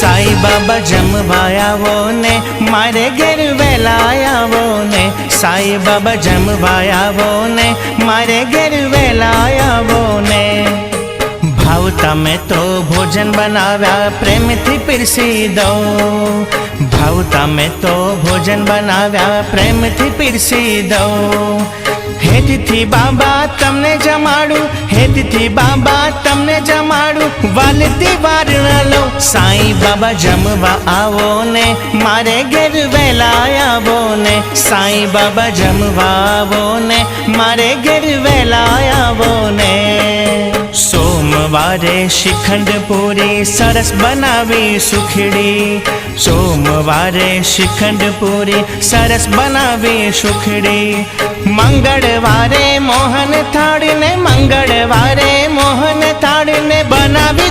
સાઈ બાબા જમવા આવો ને મારે ઘેર વહેલા આવો ને સાઈ બાબા જમવા આવો ને મારે ઘેર વહેલા આવો ને ભાવ તમે તો ભોજન બનાવ્યા પ્રેમથી પીરસી દો ભાવ તમે તો ભોજન બનાવ્યા પ્રેમથી પીરસી દો હેતથી બાબા તમને જમાડું, હેતથી બાબા તમને જમાડું. વાલતી વાર ન લો સાઈ બાબા જમવા આવો ને, મારે ઘેર વહેલા આવો ને. સાઈ બાબા જમવા આવો ને, મારે ઘેર વહેલા આવો ને. સોમવારે શિખંડ પૂરી સરસ બનાવી સુખડી. સોમવારે શિખંડ પૂરી સરસ બનાવી સુખડી. મંગળવારે મોહન થાળીને, મંગળવારે મોહન થાળીને બનાવી